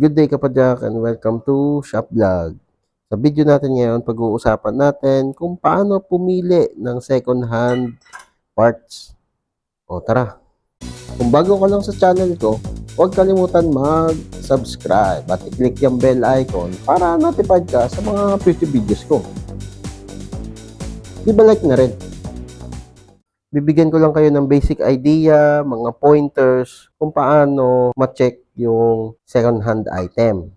Good day kapadyak and welcome to Shop Vlog. Sa video natin ngayon, pag-uusapan natin kung paano pumili ng second hand parts. O tara. Kung bago ka lang sa channel ko, huwag kalimutan mag-subscribe at i-click yung bell icon para notified ka sa mga future videos ko. Di ba like na rin? Bibigyan ko lang kayo ng basic idea, mga pointers, kung paano ma-check yung second hand item.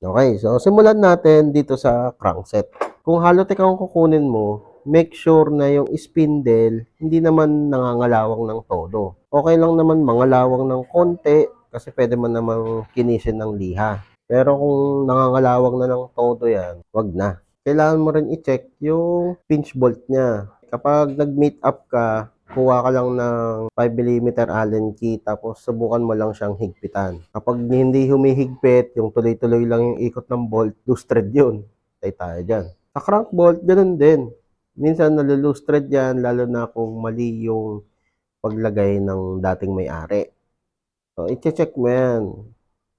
Okay, so simulan natin dito sa crankset. Kung halotek ang kukunin mo, make sure na yung spindle hindi naman nangangalawang ng todo. Okay lang naman mangalawang ng konti kasi pwede man namang kinisin ng liha. Pero kung nangangalawang na ng todo yan, wag na. Kailangan mo rin i-check yung pinch bolt niya. Kapag nag-meet up ka, kuha ka lang ng 5mm Allen key tapos subukan mo lang siyang higpitan. Kapag hindi humihigpit, yung tuloy-tuloy lang yung ikot ng bolt, loose thread yun. Tay tayo dyan. Sa crank bolt, ganun din. Minsan nalulose thread yan, lalo na kung mali yung paglagay ng dating may-ari. So, i-check mo yan.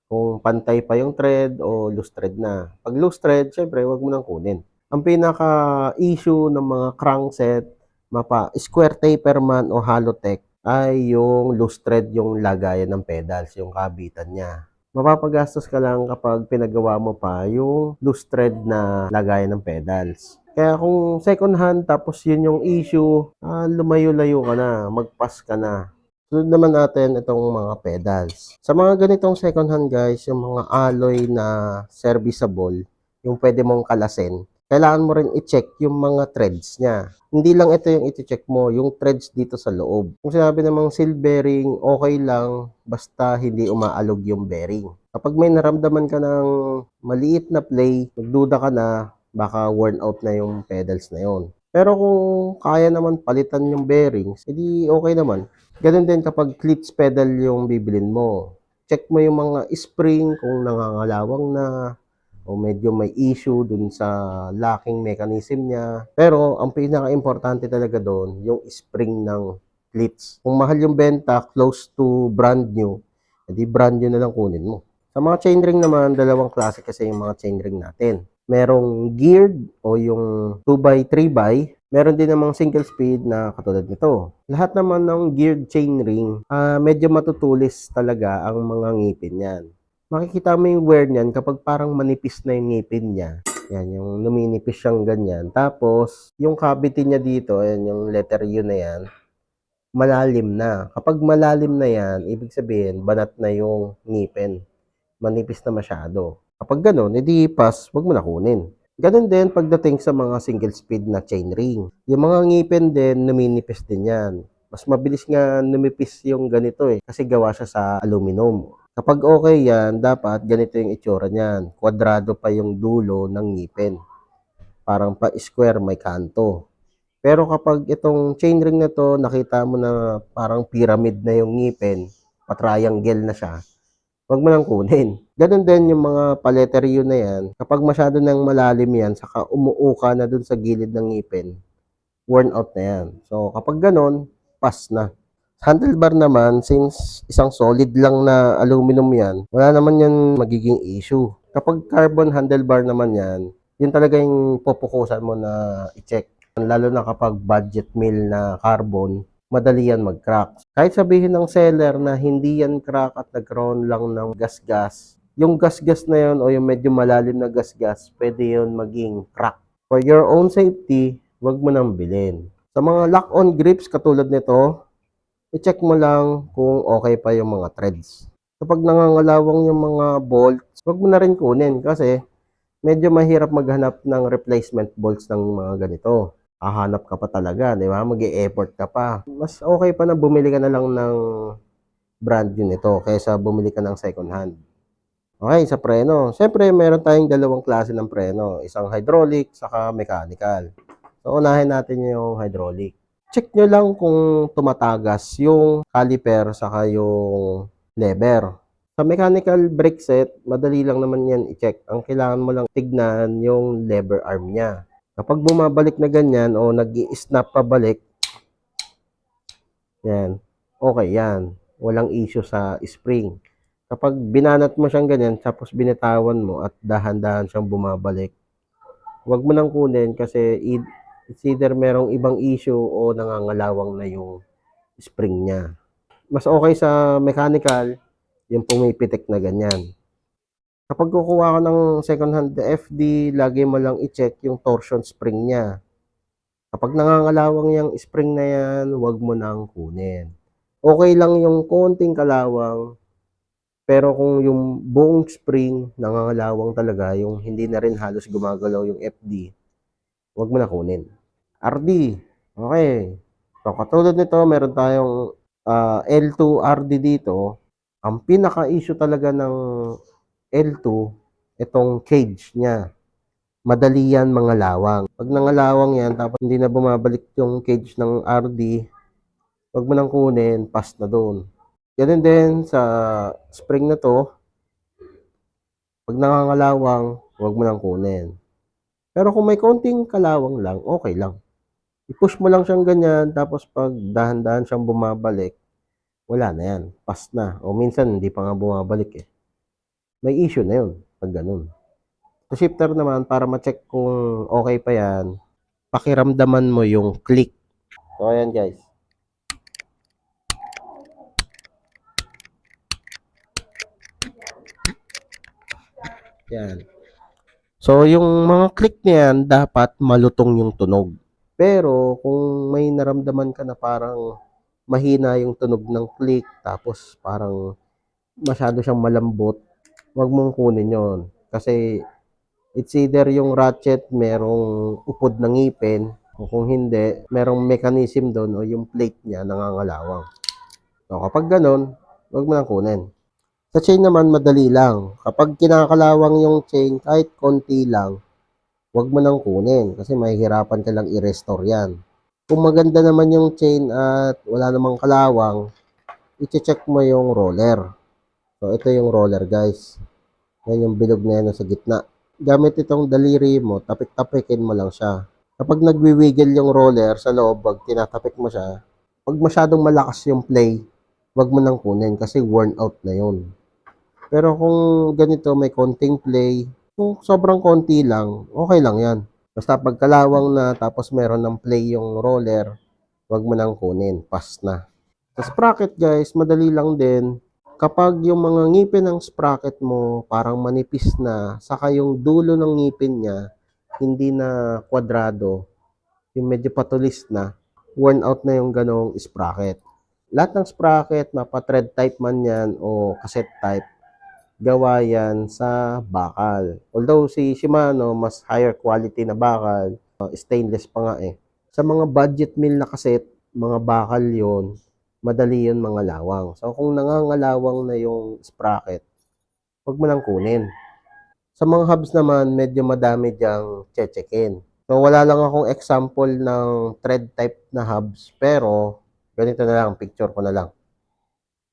Kung pantay pa yung thread o loose thread na. Pag loose thread, syempre, wag mo nang kunin. Ang pinaka-issue ng mga crankset, mapa, square taper man o halotech, ay yung loose thread yung lagayan ng pedals, yung kabitan niya. Mapapagastos ka lang kapag pinagawa mo pa yung loose thread na lagayan ng pedals. Kaya kung second hand tapos yun yung issue, ah, lumayo-layo ka na, magpas ka na. Sunod naman natin itong mga pedals. Sa mga ganitong second hand guys, yung mga alloy na serviceable, yung pwede mong kalasin, kailangan mo rin i-check yung mga threads niya. Hindi lang ito yung i-check mo, yung threads dito sa loob. Kung sinabi namang seal bearing, okay lang, basta hindi umaalog yung bearing. Kapag may naramdaman ka ng maliit na play, magduda ka na, baka worn out na yung pedals na yon. Pero kung kaya naman palitan yung bearings, edi okay naman. Ganun din kapag cleats pedal yung bibilin mo. Check mo yung mga spring kung nangangalawang na, o medyo may issue dun sa locking mechanism niya. Pero ang pinaka-importante talaga doon, yung spring ng cleats. Kung mahal yung benta, close to brand new, edi brand new na lang kunin mo. Sa mga chainring naman, dalawang klase kasi yung mga chainring natin. Merong geared o yung 2x3x, meron din namang single speed na katulad nito. Lahat naman ng geared chainring, ah medyo matutulis talaga ang mga ngipin niyan makikita mo yung wear niyan kapag parang manipis na yung ngipin niya. Yan, yung luminipis siyang ganyan. Tapos, yung cavity niya dito, ayan, yung letter U na yan, malalim na. Kapag malalim na yan, ibig sabihin, banat na yung ngipin. Manipis na masyado. Kapag ganun, edi pass, wag mo na kunin. Ganun din pagdating sa mga single speed na chainring. Yung mga ngipin din, numinipis din yan. Mas mabilis nga numipis yung ganito eh, kasi gawa siya sa aluminum. Kapag okay yan, dapat ganito yung itsura niyan. Kwadrado pa yung dulo ng ngipin. Parang pa-square may kanto. Pero kapag itong chainring na to, nakita mo na parang pyramid na yung ngipin, pa-triangle na siya, wag mo nang kunin. Ganon din yung mga paleteryo na yan. Kapag masyado nang malalim yan, saka umuuka na dun sa gilid ng ngipin, worn out na yan. So kapag ganon, pass na. Handlebar naman, since isang solid lang na aluminum yan, wala naman yan magiging issue. Kapag carbon handlebar naman yan, yun talaga yung pupukusan mo na i-check. Lalo na kapag budget meal na carbon, madali yan mag-crack. Kahit sabihin ng seller na hindi yan crack at nagkaroon lang ng gas-gas, yung gas-gas na yun o yung medyo malalim na gas-gas, pwede yun maging crack. For your own safety, wag mo nang bilhin. Sa mga lock-on grips katulad nito, i-check mo lang kung okay pa yung mga threads. Kapag nangangalawang yung mga bolts, wag mo na rin kunin kasi medyo mahirap maghanap ng replacement bolts ng mga ganito. Hahanap ka pa talaga, di ba? mag effort ka pa. Mas okay pa na bumili ka na lang ng brand new nito kaysa bumili ka ng second hand. Okay, sa preno. Siyempre, meron tayong dalawang klase ng preno. Isang hydraulic, saka mechanical. So, unahin natin yung hydraulic check nyo lang kung tumatagas yung caliper saka yung lever. Sa mechanical brake set, madali lang naman yan i-check. Ang kailangan mo lang tignan yung lever arm niya. Kapag bumabalik na ganyan o nag snap pabalik, yan, okay yan. Walang issue sa spring. Kapag binanat mo siyang ganyan, tapos binitawan mo at dahan-dahan siyang bumabalik, huwag mo nang kunin kasi it's either merong ibang issue o nangangalawang na yung spring niya. Mas okay sa mechanical, yung pumipitik na ganyan. Kapag kukuha ka ng second hand FD, lagi mo lang i-check yung torsion spring niya. Kapag nangangalawang yung spring na yan, huwag mo nang kunin. Okay lang yung konting kalawang, pero kung yung buong spring nangangalawang talaga, yung hindi na rin halos gumagalaw yung FD, huwag mo na kunin. RD, okay. So, katulad nito, meron tayong ah, L2 RD dito. Ang pinaka-issue talaga ng L2, itong cage niya. Madali yan mga lawang. Pag nangalawang yan, tapos hindi na bumabalik yung cage ng RD, huwag mo nang kunin, pass na doon. Ganun din sa spring na to, pag nangangalawang, huwag mo nang kunin. Pero kung may konting kalawang lang, okay lang. I-push mo lang siyang ganyan, tapos pag dahan-dahan siyang bumabalik, wala na yan. Pass na. O minsan, hindi pa nga bumabalik eh. May issue na yun, pag ganun. Sa shifter naman, para ma-check kung okay pa yan, pakiramdaman mo yung click. So, ayan guys. Yan. So, yung mga click niyan, dapat malutong yung tunog. Pero, kung may naramdaman ka na parang mahina yung tunog ng click, tapos parang masyado siyang malambot, wag mong kunin yon Kasi, it's either yung ratchet merong upod ng ngipin, o kung hindi, merong mechanism doon o yung plate niya nangangalawang. So, kapag ganun, wag mo nang kunin. Sa chain naman, madali lang. Kapag kinakalawang yung chain, kahit konti lang, wag mo nang kunin kasi mahihirapan ka lang i-restore yan. Kung maganda naman yung chain at wala namang kalawang, i-check mo yung roller. So, ito yung roller, guys. Yan yung bilog na yan sa gitna. Gamit itong daliri mo, tapik-tapikin mo lang siya. Kapag nagwiwiggle yung roller sa loob, pag tinatapik mo siya, pag masyadong malakas yung play, wag mo nang kunin kasi worn out na yun. Pero kung ganito may konting play, kung sobrang konti lang, okay lang yan. Basta pagkalawang na tapos meron ng play yung roller, wag mo nang kunin, pass na. Sa sprocket guys, madali lang din. Kapag yung mga ngipin ng sprocket mo parang manipis na, saka yung dulo ng ngipin niya hindi na kwadrado, yung medyo patulis na, worn out na yung ganong sprocket. Lahat ng sprocket, mapa thread type man yan o cassette type, gawa yan sa bakal. Although si Shimano, mas higher quality na bakal, uh, stainless pa nga eh. Sa mga budget mill na cassette, mga bakal yon madali yun mga lawang. So kung nangangalawang na yung sprocket, huwag mo nang kunin. Sa mga hubs naman, medyo madami diyang chechekin. So wala lang akong example ng thread type na hubs, pero ganito na lang, picture ko na lang.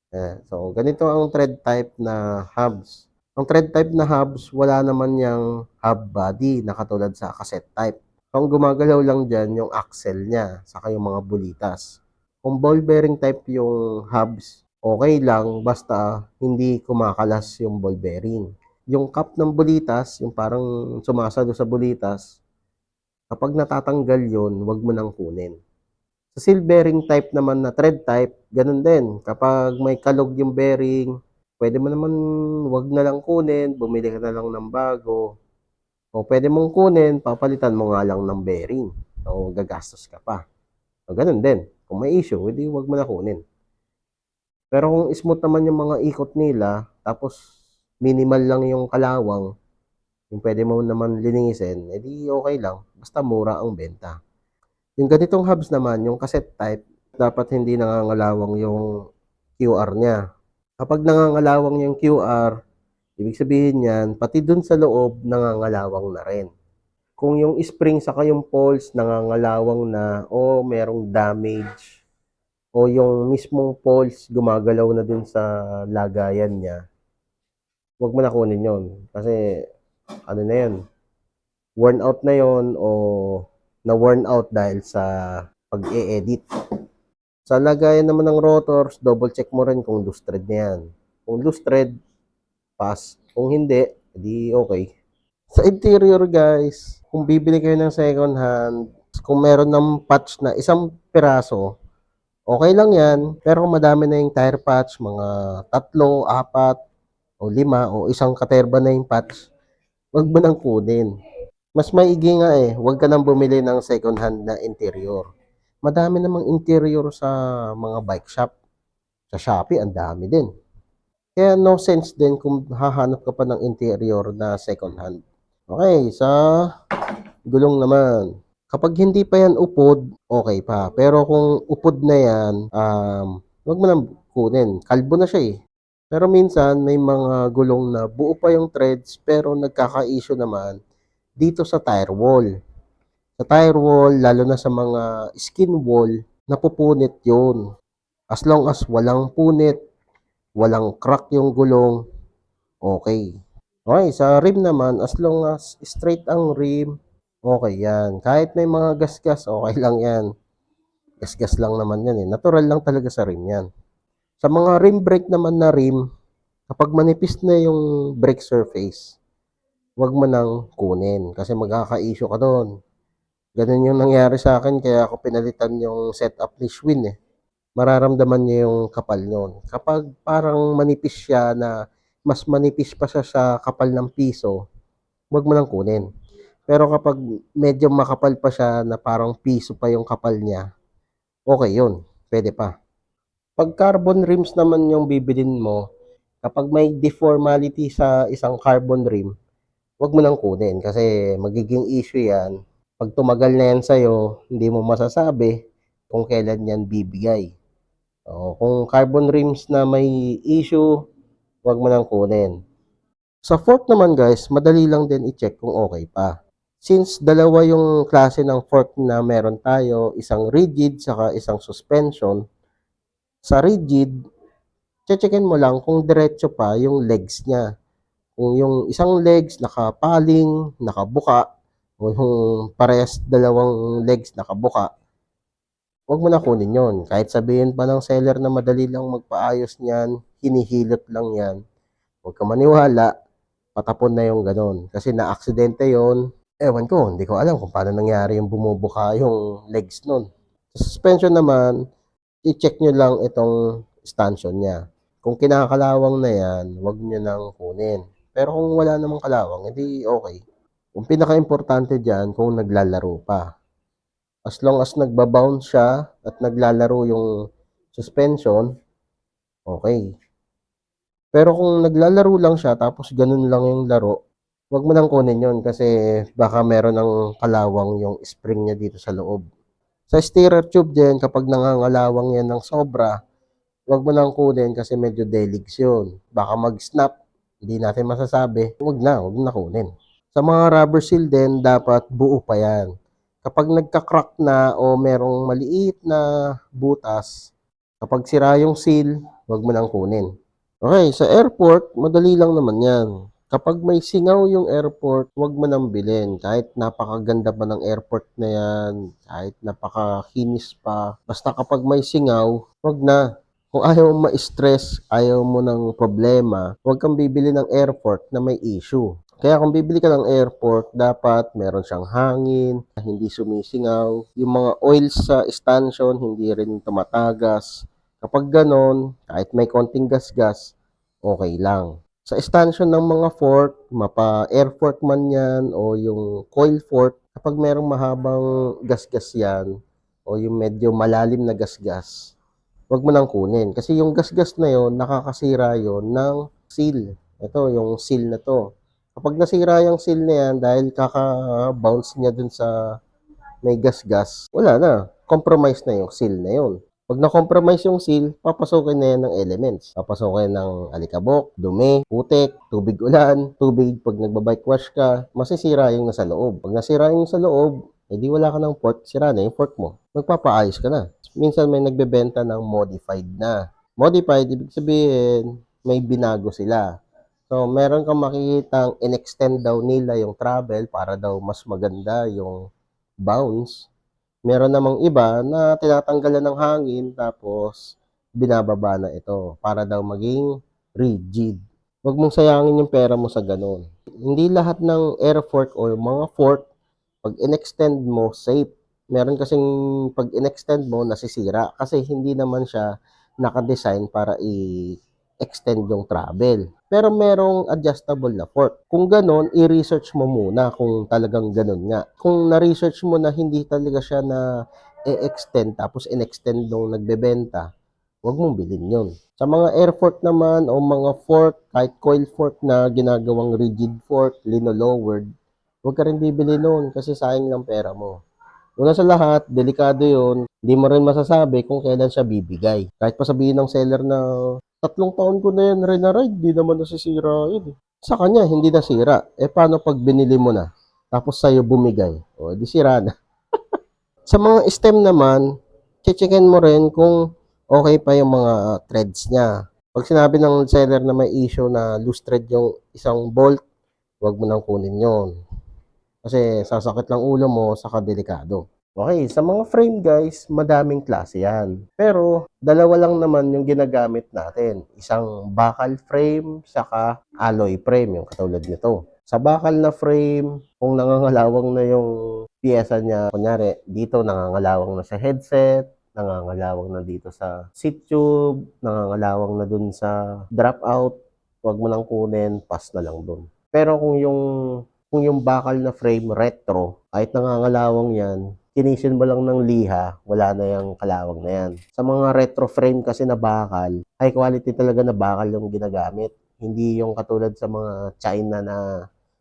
Ayan. So, ganito ang thread type na hubs. Ang thread type na hubs, wala naman yung hub body na katulad sa cassette type. So, ang gumagalaw lang dyan yung axle niya, saka yung mga bulitas. Kung ball bearing type yung hubs, okay lang basta hindi kumakalas yung ball bearing. Yung cap ng bulitas, yung parang sumasalo sa bulitas, kapag natatanggal yon, wag mo nang kunin. Sa seal bearing type naman na thread type, ganun din. Kapag may kalog yung bearing, pwede mo naman wag na lang kunin, bumili ka na lang ng bago. O pwede mong kunin, papalitan mo nga lang ng bearing. O gagastos ka pa. O ganun din. Kung may issue, hindi wag mo na kunin. Pero kung smooth naman yung mga ikot nila, tapos minimal lang yung kalawang, yung pwede mo naman linisin, edi okay lang. Basta mura ang benta. Yung ganitong hubs naman, yung cassette type, dapat hindi nangangalawang yung QR niya. Kapag nangangalawang yung QR, ibig sabihin yan, pati dun sa loob, nangangalawang na rin. Kung yung spring saka yung poles nangangalawang na o merong damage o yung mismong poles gumagalaw na dun sa lagayan niya, huwag mo na kunin yon Kasi ano na yan, worn out na yon o na worn out dahil sa pag-e-edit. Sa lagayan naman ng rotors, double check mo rin kung loose thread na yan. Kung loose thread, pass. Kung hindi, di okay. Sa interior guys, kung bibili kayo ng second hand, kung meron ng patch na isang piraso, okay lang yan. Pero kung madami na yung tire patch, mga tatlo, apat, o lima, o isang katerba na yung patch, wag mo nang kunin. Mas maigi nga eh, wag ka nang bumili ng second hand na interior. Madami namang interior sa mga bike shop. Sa Shopee, ang dami din. Kaya no sense din kung hahanap ka pa ng interior na second hand. Okay, sa gulong naman. Kapag hindi pa yan upod, okay pa. Pero kung upod na yan, um, wag mo nang kunin. Kalbo na siya eh. Pero minsan, may mga gulong na buo pa yung threads, pero nagkaka-issue naman dito sa tire wall. Sa tire wall, lalo na sa mga skin wall, napupunit yun. As long as walang punit, walang crack yung gulong, okay. Okay, sa rim naman, as long as straight ang rim, okay yan. Kahit may mga gasgas, okay lang yan. Gasgas lang naman yan eh. Natural lang talaga sa rim yan. Sa mga rim brake naman na rim, kapag manipis na yung brake surface, wag mo nang kunin kasi magkaka-issue ka doon. Ganun yung nangyari sa akin kaya ako pinalitan yung setup ni Schwinn eh. Mararamdaman niya yung kapal nun. Kapag parang manipis siya na mas manipis pa siya sa kapal ng piso, wag mo nang kunin. Pero kapag medyo makapal pa siya na parang piso pa yung kapal niya, okay yun. Pwede pa. Pag carbon rims naman yung bibilin mo, kapag may deformality sa isang carbon rim, wag mo nang kunin kasi magiging issue yan. Pag tumagal na yan sa'yo, hindi mo masasabi kung kailan yan bibigay. O, kung carbon rims na may issue, wag mo nang kunin. Sa fork naman guys, madali lang din i-check kung okay pa. Since dalawa yung klase ng fork na meron tayo, isang rigid saka isang suspension, sa rigid, checkin mo lang kung diretso pa yung legs niya. Yung isang legs nakapaling, nakabuka, o yung parehas dalawang legs nakabuka, huwag mo na kunin yon. Kahit sabihin pa ng seller na madali lang magpaayos niyan, hinihilot lang yan, huwag ka maniwala, patapon na yung ganon. Kasi na-aksidente yon. Ewan ko, hindi ko alam kung paano nangyari yung bumubuka yung legs nun. Sa suspension naman, i-check nyo lang itong stanchion niya. Kung kinakalawang na yan, huwag nyo nang kunin. Pero kung wala namang kalawang, edi okay. Kung pinaka-importante dyan, kung naglalaro pa. As long as nagbabounce siya at naglalaro yung suspension, okay. Pero kung naglalaro lang siya, tapos ganun lang yung laro, huwag mo nang kunin yon kasi baka meron ng kalawang yung spring niya dito sa loob. Sa steerer tube din, kapag nangangalawang yan ng sobra, huwag mo nang kunin kasi medyo deligs yun. Baka mag-snap, hindi natin masasabi. Huwag na, huwag na kunin. Sa mga rubber seal din, dapat buo pa yan. Kapag nagka-crack na o merong maliit na butas, kapag sira yung seal, huwag mo nang kunin. Okay, sa airport, madali lang naman yan. Kapag may singaw yung airport, huwag mo nang bilhin. Kahit napakaganda pa ng airport na yan, kahit napakakinis pa. Basta kapag may singaw, huwag na. Kung ayaw mo ma-stress, ayaw mo ng problema, huwag kang bibili ng airport na may issue. Kaya kung bibili ka ng airport, dapat meron siyang hangin, hindi sumisingaw. Yung mga oils sa stanchion, hindi rin tumatagas. Kapag ganon, kahit may konting gas-gas, okay lang. Sa stanchion ng mga fork, mapa air fork man yan o yung coil fork, kapag merong mahabang gasgas yan o yung medyo malalim na gasgas, wag mo nang kunin. Kasi yung gasgas na yon nakakasira yon ng seal. Ito, yung seal na to. Kapag nasira yung seal na yan dahil kaka-bounce niya dun sa may gasgas, wala na. Compromise na yung seal na yon. Pag na-compromise yung seal, papasukin na yan ng elements. Papasukin ng alikabok, dumi, putik, tubig ulan, tubig pag nagbabike wash ka, masisira yung nasa loob. Pag nasira yung sa loob, edi wala ka ng port, sira na yung port mo. Magpapaayos ka na. Minsan may nagbebenta ng modified na. Modified, ibig sabihin, may binago sila. So, meron kang makikitang in-extend daw nila yung travel para daw mas maganda yung bounce. Meron namang iba na tinatanggalan ng hangin tapos binababa na ito para daw maging rigid. Huwag mong sayangin yung pera mo sa ganun. Hindi lahat ng air fork o mga fork, pag in-extend mo, safe. Meron kasing pag in-extend mo, nasisira. Kasi hindi naman siya nakadesign para i-extend yung travel. Pero merong adjustable na fork. Kung ganon, i-research mo muna kung talagang ganon nga. Kung na-research mo na hindi talaga siya na i-extend tapos in-extend nung nagbebenta, huwag mong bilhin yun. Sa mga air fork naman o mga fork, kahit coil fork na ginagawang rigid fork, lino-lowered, huwag ka rin bibili nun kasi sayang lang pera mo. Una sa lahat, delikado yun. Hindi mo rin masasabi kung kailan siya bibigay. Kahit pa sabihin ng seller na tatlong taon ko na yan rin na ride, di naman nasisira yun. eh." Sa kanya, hindi nasira. Eh paano pag binili mo na? Tapos sa'yo bumigay. O, di sira na. sa mga stem naman, checkin mo rin kung okay pa yung mga threads niya. Pag sinabi ng seller na may issue na loose thread yung isang bolt, huwag mo nang kunin yon. Kasi sasakit lang ulo mo, saka delikado. Okay, sa mga frame guys, madaming klase yan. Pero, dalawa lang naman yung ginagamit natin. Isang bakal frame, saka alloy frame, yung katulad nito. Sa bakal na frame, kung nangangalawang na yung piyesa niya, kunyari, dito nangangalawang na sa headset, nangangalawang na dito sa seat tube, nangangalawang na dun sa dropout, huwag mo nang kunin, pass na lang dun. Pero kung yung kung yung bakal na frame retro, kahit nangangalawang yan, kinisin mo lang ng liha, wala na yung kalawang na yan. Sa mga retro frame kasi na bakal, high quality talaga na bakal yung ginagamit. Hindi yung katulad sa mga China na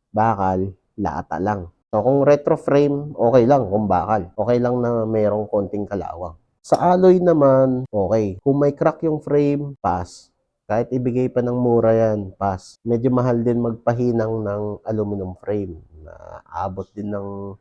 bakal, lata lang. So kung retro frame, okay lang kung bakal. Okay lang na mayroong konting kalawang. Sa alloy naman, okay. Kung may crack yung frame, pass. Kahit ibigay pa ng mura yan, pass. Medyo mahal din magpahinang ng aluminum frame na abot din ng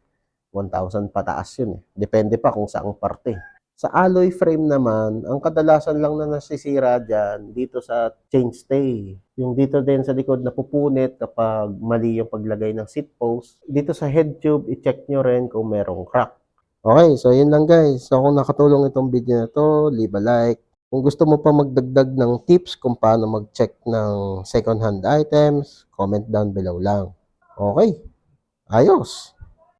1,000 pataas yun eh. Depende pa kung saang parte. Sa alloy frame naman, ang kadalasan lang na nasisira dyan dito sa chain stay. Yung dito din sa likod na pupunit kapag mali yung paglagay ng seat post. Dito sa head tube, i-check nyo rin kung merong crack. Okay, so yun lang guys. So kung nakatulong itong video na to, leave a like. Kung gusto mo pa magdagdag ng tips kung paano mag-check ng second-hand items, comment down below lang. Okay, ayos.